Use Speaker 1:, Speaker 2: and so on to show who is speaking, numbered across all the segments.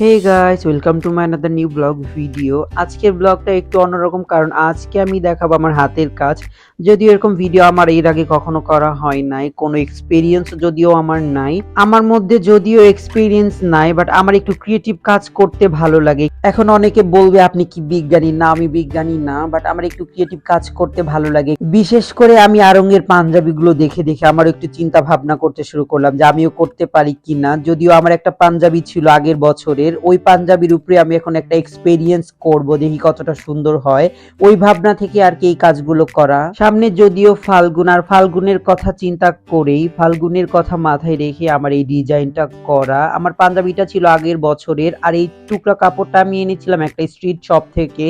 Speaker 1: Hey guys welcome to my another new vlog video আজকের ব্লগটা একটু অন্যরকম, কারণ আজকে আমি দেখাবো আমার হাতের কাজ। যদিও এরকম ভিডিও আমার এর আগে কখনো করা হয় নাই, কোনো এক্সপিরিয়েন্স যদিও আমার নাই। আমার মধ্যে যদিও এক্সপিরিয়েন্স নাই বাট আমার একটু ক্রিয়েটিভ কাজ করতে ভালো লাগে। এখন অনেকে বলবে, আপনি কি বিজ্ঞানী? না, আমি বিজ্ঞানী না বাট আমার একটু ক্রিয়েটিভ কাজ করতে ভালো লাগে। বিশেষ করে আমি আরঙ্গের পাঞ্জাবিগুলো দেখে দেখে আমার একটু চিন্তা ভাবনা করতে শুরু করলাম যে আমিও করতে পারি কিনা। যদিও আমার একটা পাঞ্জাবি ছিল আগের বছরের ওই পাঞ্জাবির উপরে আমি এখন একটা এক্সপেরিয়েন্স করব দেখি কতটা সুন্দর হয়। ওই ভাবনা থেকে আর কি এই কাজগুলো করা। সামনে যদিও ফাল্গুন, আর ফাল্গুনের কথা চিন্তা করেই, ফাল্গুনের কথা মাথায় রেখে আমার এই ডিজাইনটা করা। আমার পাঞ্জাবিটা ছিল আগের বছরের, আর এই টুকরা কাপড়টা আমি এনেছিলাম একটা স্ট্রিট শপ থেকে।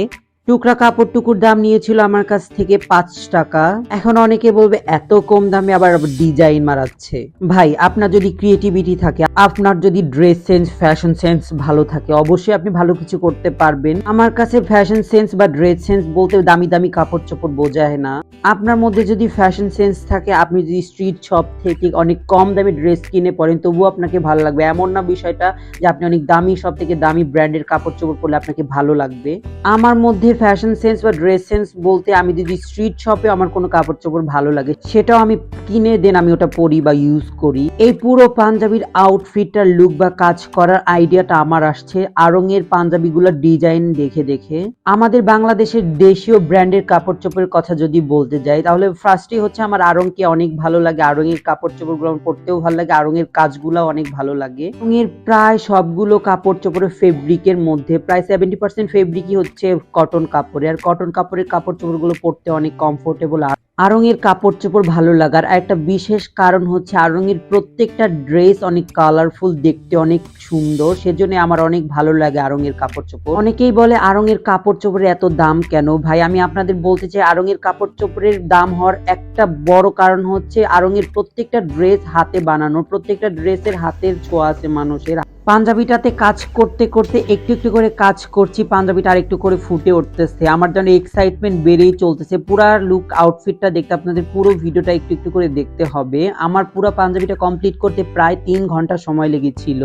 Speaker 1: টুকরা কাপড় টুকুর দাম নিয়েছিল আমার কাছ থেকে পাঁচ টাকা। এখন অনেকে বলবে, এত কম দামে আবার ডিজাইন মারাচ্ছে। ভাই, আপনার যদি ক্রিয়েটিভিটি থাকে, আপনার যদি ড্রেস সেন্স ফ্যাশন সেন্স ভালো থাকে, অবশ্যই আপনি ভালো কিছু করতে পারবেন। আমার কাছে ফ্যাশন সেন্স বা ড্রেস সেন্স বলতে দামি দামি কাপড় চোপড় বোঝায় না। আপনার মধ্যে যদি ফ্যাশন সেন্স থাকে, আপনি যদি স্ট্রিট শপ থেকে অনেক কম দামি ড্রেস কিনে পরেন, তবুও আপনাকে ভালো লাগবে। এমন না বিষয়টা যে আপনি অনেক দামি সব থেকে দামি ব্র্যান্ডের কাপড় চোপড় পরলে আপনাকে ভালো লাগবে। আমার মধ্যে ফ্যাশন সেন্স বা ড্রেস সেন্স বলতে আমি যদি স্ট্রিট শপে আমার কোনো কাপড় চোপড় ভালো লাগে, সেটাও আমি কিনে দেন আমি ওটা পরি বা ইউজ করি। এই পুরো পাঞ্জাবির আউটফিটটার লুক বা কাজ করার আইডিয়াটা আমার আসছে। আরঙের পাঞ্জাবিগুলোর ডিজাইন দেখে দেখে। আমাদের বাংলাদেশের দেশীয় ব্র্যান্ডের কাপড় চোপড়ের কথা যদি বলতে যাই, তাহলে ফার্স্টই হচ্ছে আমার আরংকে অনেক ভালো লাগে। আরঙের কাপড় চোপড়গুলো পরতেও ভালো লাগে। আরঙের কাজগুলো অনেক ভালো লাগে। আরঙের প্রায় সবগুলো কাপড় চোপড়ের ফেব্রিকের মধ্যে, প্রায় সেভেন্টি পার্সেন্ট ফেব্রিকই হচ্ছে কটন কাপড়ে। আর কটন কাপড়ের কাপড় চোপড়গুলো পরতে অনেক কমফোর্টেবল আর আরঙের কাপড় চোপড় ভালো লাগার। একটা বিশেষ কারণ হচ্ছে আরঙের প্রত্যেকটা ড্রেস অনেক কালারফুল দেখতে অনেক সুন্দর। সেজন্য আমার অনেক ভালো লাগে আরঙের কাপড় চোপড়। অনেকেই বলে আরঙের কাপড় চোপড়ের এত দাম কেন? ভাই, আমি আপনাদের বলতে চাই আরঙের কাপড় চোপড়ের দাম হওয়ার একটা বড় কারণ হচ্ছে আরঙের প্রত্যেকটা ড্রেস হাতে বানানো, প্রত্যেকটা ড্রেসের হাতের ছোঁয়া আছে মানুষের। পাঞ্জাবিটাতে কাজ করতে করতে একটু একটু করে কাজ করছি, পাঞ্জাবিটা আর একটু করে ফুটে উঠতেছে। আমার যেন এক্সাইটমেন্ট বেড়েই চলতেছে। পুরা লুক আউটফিটটা দেখতে আপনাদের পুরো ভিডিওটা একটু একটু করে দেখতে হবে। আমার পুরো পাঞ্জাবিটা কমপ্লিট করতে প্রায় তিন ঘণ্টা সময় লেগেছিল।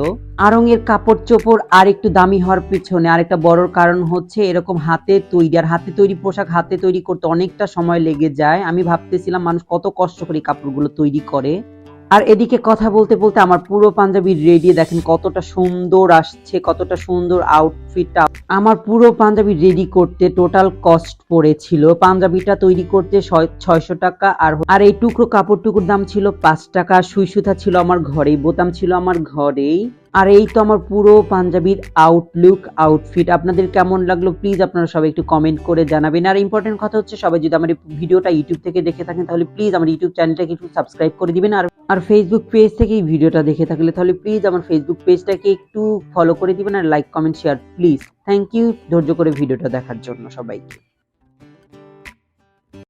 Speaker 1: আরঙের কাপড় চোপড় আর একটু দামি হওয়ার পিছনে আরেকটা বড় কারণ হচ্ছে এরকম হাতে তৈরি, আর হাতে তৈরি পোশাক হাতে তৈরি করতে অনেকটা সময় লেগে যায়। আমি ভাবতেছিলাম মানুষ কত কষ্ট করে কাপড়গুলো তৈরি করে। আর এদিকে কথা বলতে বলতে আমার পুরো পাঞ্জাবি রেডি দেখেন কতটা সুন্দর আসছে, কতটা সুন্দর আউটফিটটা আমার পুরো পাঞ্জাবি রেডি করতে টোটাল কস্ট পড়েছিল। পাঞ্জাবিটা তৈরি করতে ছয়শো টাকা আর আর এই টুকরো কাপড় টুকুর দাম ছিল পাঁচ টাকা। সুই সুতা ছিল আমার ঘরেই, বোতাম ছিল আমার ঘরেই। আর এই তো আমার পুরো পাঞ্জাবির আউটলুক আউটফিট আপনাদের কেমন লাগল প্লিজ আপনারা সবাই একটু কমেন্ট করে জানাবেন। আর ইম্পর্টেন্ট কথা হচ্ছে সবাই যদি আমার ভিডিওটা ইউটিউব থেকে দেখে থাকেন তাহলে প্লিজ আমার ইউটিউব চ্যানেলটাকে একটু সাবস্ক্রাইব করে দিবেন। আর আর ফেসবুক পেজ থেকে এই ভিডিওটা দেখে থাকলে তাহলে প্লিজ আমার ফেসবুক পেজটাকে একটু ফলো করে দিবেন আর like comment share please thank you ধৈর্য করে ভিডিওটা দেখার জন্য সবাইকে।